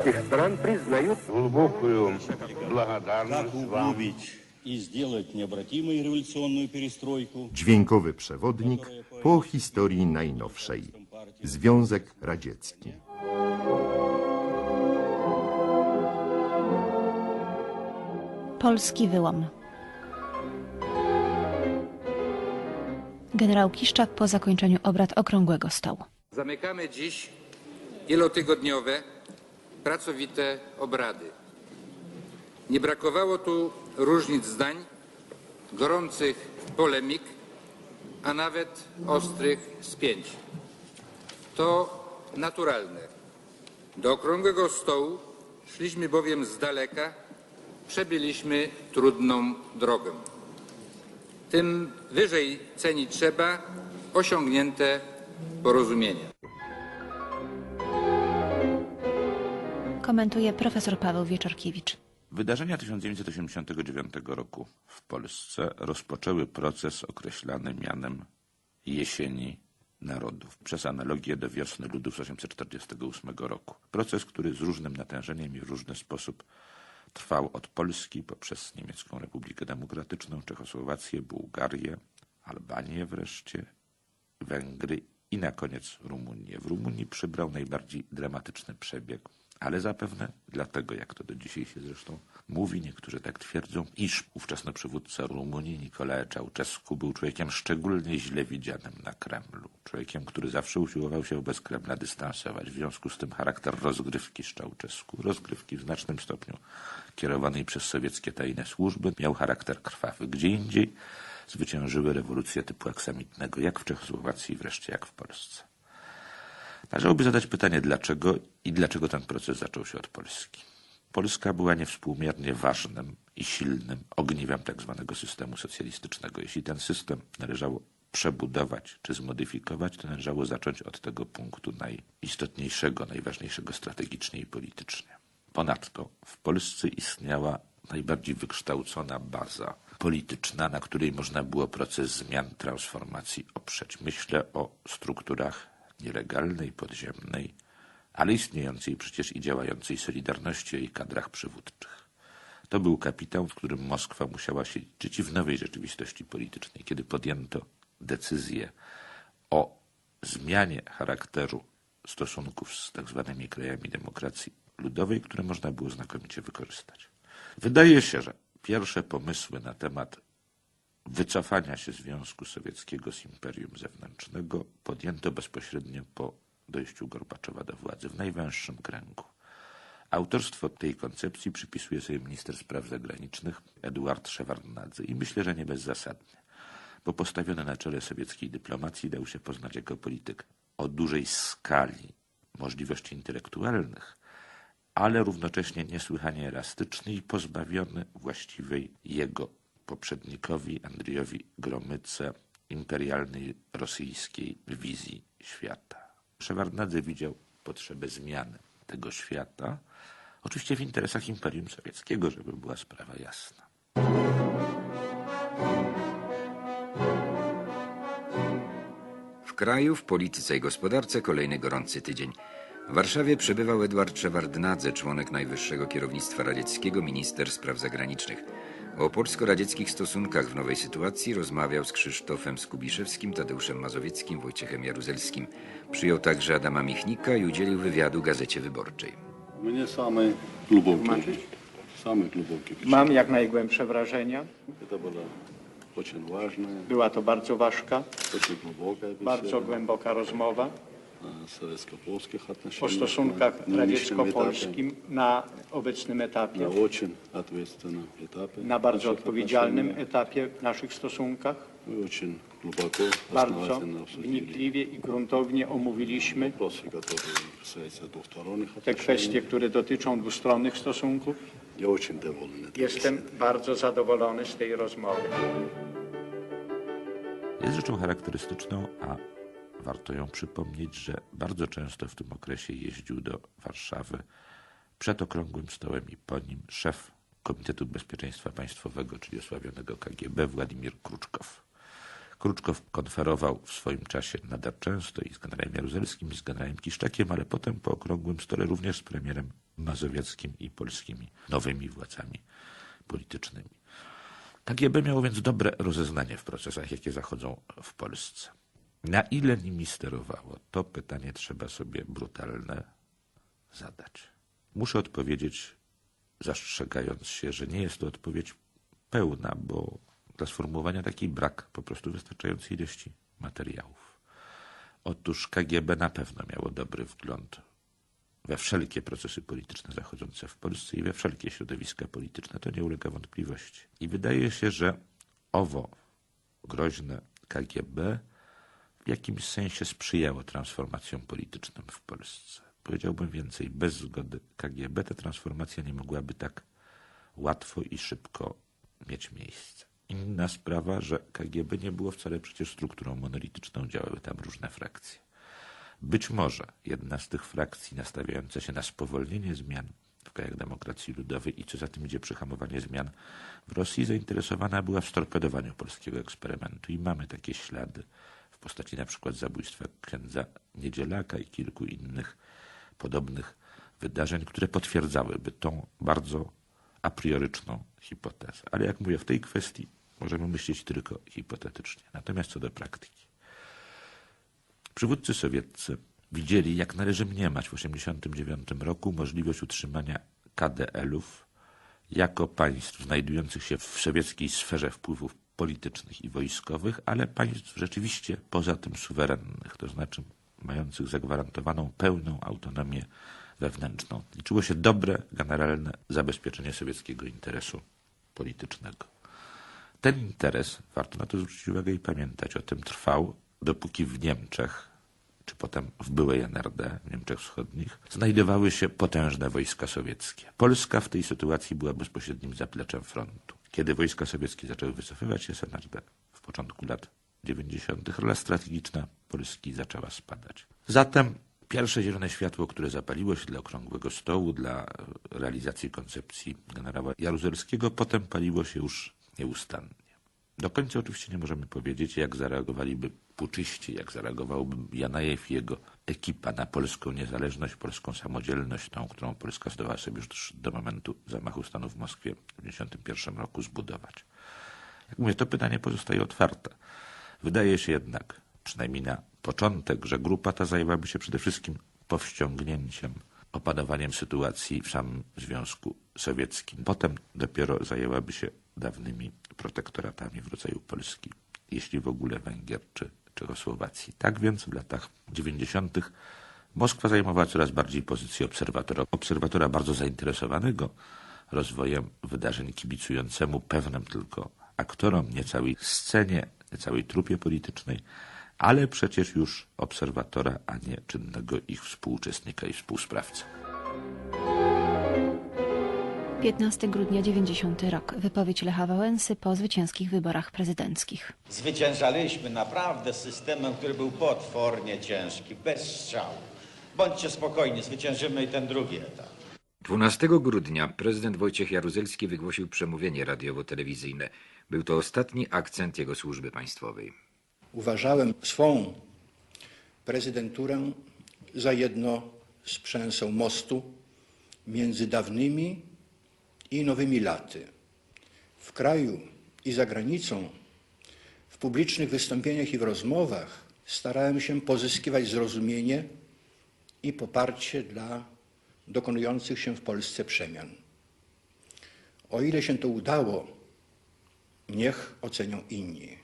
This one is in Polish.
этих стран признают Глубокую благодарность как вам. углубить и сделать необратимой революционную перестройку. Dźwiękowy przewodnik po historii najnowszej. Związek Radziecki. Polski wyłom. Generał Kiszczak po zakończeniu obrad Okrągłego Stołu. Zamykamy dziś wielotygodniowe, pracowite obrady. Nie brakowało tu różnic zdań, gorących polemik, a nawet ostrych spięć. To naturalne. Do okrągłego stołu szliśmy bowiem z daleka, przebyliśmy trudną drogę. Tym wyżej cenić trzeba osiągnięte porozumienia. Komentuje profesor Paweł Wieczorkiewicz. Wydarzenia 1989 roku w Polsce rozpoczęły proces określany mianem jesieni narodów, przez analogię do wiosny ludów z 1848 roku. Proces, który z różnym natężeniem i w różny sposób trwał od Polski poprzez Niemiecką Republikę Demokratyczną, Czechosłowację, Bułgarię, Albanię wreszcie, Węgry i na koniec Rumunię. W Rumunii przybrał najbardziej dramatyczny przebieg, ale zapewne dlatego, jak to do dzisiaj się zresztą mówi, niektórzy tak twierdzą, iż ówczesny przywódca Rumunii Nicolae Ceausescu był człowiekiem szczególnie źle widzianym na Kremlu. Człowiekiem, który zawsze usiłował się bez Kremla dystansować. W związku z tym charakter rozgrywki z Ceausescu, rozgrywki w znacznym stopniu kierowanej przez sowieckie tajne służby, miał charakter krwawy. Gdzie indziej zwyciężyły rewolucje typu aksamitnego, jak w Czechosłowacji, wreszcie jak w Polsce. Należałoby zadać pytanie, dlaczego i dlaczego ten proces zaczął się od Polski. Polska była niewspółmiernie ważnym i silnym ogniwem tak zwanego systemu socjalistycznego. Jeśli ten system należało przebudować czy zmodyfikować, to należało zacząć od tego punktu najistotniejszego, najważniejszego strategicznie i politycznie. Ponadto w Polsce istniała najbardziej wykształcona baza polityczna, na której można było proces zmian, transformacji oprzeć. Myślę o strukturach nielegalnej, podziemnej, ale istniejącej przecież i działającej Solidarności o jej kadrach przywódczych. To był kapitał, w którym Moskwa musiała się liczyć w nowej rzeczywistości politycznej, kiedy podjęto decyzję o zmianie charakteru stosunków z tak zwanymi krajami demokracji ludowej, które można było znakomicie wykorzystać. Wydaje się, że pierwsze pomysły na temat wycofania się Związku Sowieckiego z imperium zewnętrznego podjęto bezpośrednio po dojściu Gorbaczowa do władzy w najwęższym kręgu. Autorstwo tej koncepcji przypisuje sobie minister spraw zagranicznych Eduard Szewardnadze i myślę, że nie bezzasadnie, bo postawiony na czele sowieckiej dyplomacji dał się poznać jako polityk o dużej skali możliwości intelektualnych, ale równocześnie niesłychanie elastyczny i pozbawiony właściwej jego poprzednikowi Andrzejowi Gromyce imperialnej rosyjskiej wizji świata. Szewardnadze widział potrzebę zmiany tego świata, oczywiście w interesach Imperium Sowieckiego, żeby była sprawa jasna. W kraju, w polityce i gospodarce kolejny gorący tydzień. W Warszawie przebywał Edward Szewardnadze, członek najwyższego kierownictwa radzieckiego, minister spraw zagranicznych. O polsko-radzieckich stosunkach w nowej sytuacji rozmawiał z Krzysztofem Skubiszewskim, Tadeuszem Mazowieckim, Wojciechem Jaruzelskim. Przyjął także Adama Michnika i udzielił wywiadu Gazecie Wyborczej. Mnie same głębokie. Same głębokie. Mam jak najgłębsze wrażenia. To było bardzo. Była to bardzo ważka. Bardzo głęboka rozmowa о советско-польских o отношениях stosunkach на нынешнем этапе, radziecko-polskim na obecnym etapie, на очень ответственном этапе. na bardzo наших odpowiedzialnym отношений. etapie w naszych stosunkach. Мы очень глубоко, Bardzo основательно обсудили wnikliwie i gruntownie omówiliśmy вопросы, которые касаются двусторонних te отношений. kwestie, które dotyczą dwustronnych stosunków. Я очень доволен этой Jestem bardzo zadowolony z tej rozmowy. Jest rzeczą charakterystyczną, a warto ją przypomnieć, że bardzo często w tym okresie jeździł do Warszawy przed okrągłym stołem i po nim szef Komitetu Bezpieczeństwa Państwowego, czyli osławionego KGB, Władimir Kruczkow. Kruczkow konferował w swoim czasie nader często i z generałem Jaruzelskim, i z generałem Kiszczakiem, ale potem po okrągłym stole również z premierem mazowieckim i polskimi nowymi władzami politycznymi. KGB miało więc dobre rozeznanie w procesach, jakie zachodzą w Polsce. Na ile nimi sterowało, to pytanie trzeba sobie brutalne zadać. Muszę odpowiedzieć, zastrzegając się, że nie jest to odpowiedź pełna, bo dla sformułowania takiej brak po prostu wystarczającej ilości materiałów. Otóż KGB na pewno miało dobry wgląd we wszelkie procesy polityczne zachodzące w Polsce i we wszelkie środowiska polityczne. To nie ulega wątpliwości. I wydaje się, że owo groźne KGB jakimś sensie sprzyjało transformacjom politycznym w Polsce. Powiedziałbym więcej, bez zgody KGB ta transformacja nie mogłaby tak łatwo i szybko mieć miejsce. Inna sprawa, że KGB nie było wcale przecież strukturą monolityczną, działały tam różne frakcje. Być może jedna z tych frakcji nastawiająca się na spowolnienie zmian w krajach demokracji ludowej i co za tym idzie przyhamowanie zmian w Rosji zainteresowana była w storpedowaniu polskiego eksperymentu i mamy takie ślady postaci przykład zabójstwa księdza Niedzielaka i kilku innych podobnych wydarzeń, które potwierdzałyby tą bardzo a prioryczną hipotezę. Ale jak mówię, w tej kwestii możemy myśleć tylko hipotetycznie. Natomiast co do praktyki. Przywódcy sowieccy widzieli, jak należy mniemać w 1989 roku możliwość utrzymania KDL-ów jako państw znajdujących się w sowieckiej sferze wpływów politycznych i wojskowych, ale państw rzeczywiście poza tym suwerennych, to znaczy mających zagwarantowaną pełną autonomię wewnętrzną. Liczyło się dobre, generalne zabezpieczenie sowieckiego interesu politycznego. Ten interes, warto na to zwrócić uwagę i pamiętać o tym, trwał dopóki w Niemczech, czy potem w byłej NRD, w Niemczech Wschodnich, znajdowały się potężne wojska sowieckie. Polska w tej sytuacji była bezpośrednim zapleczem frontu. Kiedy wojska sowieckie zaczęły wycofywać się z NRD w początku lat 90., rola strategiczna Polski zaczęła spadać. Zatem pierwsze zielone światło, które zapaliło się dla okrągłego stołu, dla realizacji koncepcji generała Jaruzelskiego, potem paliło się już nieustannie. Do końca oczywiście nie możemy powiedzieć, jak zareagowaliby puczyści, jak zareagowałby Janajew i jego ekipa na polską niezależność, polską samodzielność, tą, którą Polska zdołała sobie już do momentu zamachu stanu w Moskwie w 1991 roku zbudować. Jak mówię, to pytanie pozostaje otwarte. Wydaje się jednak, przynajmniej na początek, że grupa ta zajęłaby się przede wszystkim powściągnięciem, opanowaniem sytuacji w samym Związku Sowieckim. Potem dopiero zajęłaby się dawnymi protektoratami w rodzaju Polski, jeśli w ogóle Węgier czy Czechosłowacji. Tak więc w latach 90. Moskwa zajmowała coraz bardziej pozycję obserwatora, obserwatora bardzo zainteresowanego rozwojem wydarzeń, kibicującemu pewnym tylko aktorom, nie całej scenie, nie całej trupie politycznej, ale przecież już obserwatora, a nie czynnego ich współuczestnika i współsprawcy. 15 grudnia 90 rok. Wypowiedź Lecha Wałęsy po zwycięskich wyborach prezydenckich. Zwyciężaliśmy naprawdę systemem, który był potwornie ciężki, bez strzału. Bądźcie spokojni, zwyciężymy i ten drugi etap. 12 grudnia prezydent Wojciech Jaruzelski wygłosił przemówienie radiowo-telewizyjne. Był to ostatni akcent jego służby państwowej. Uważałem swą prezydenturę za jedno z przęseł mostu między dawnymi i nowymi laty. W kraju i za granicą, w publicznych wystąpieniach i w rozmowach starałem się pozyskiwać zrozumienie i poparcie dla dokonujących się w Polsce przemian. O ile się to udało, niech ocenią inni.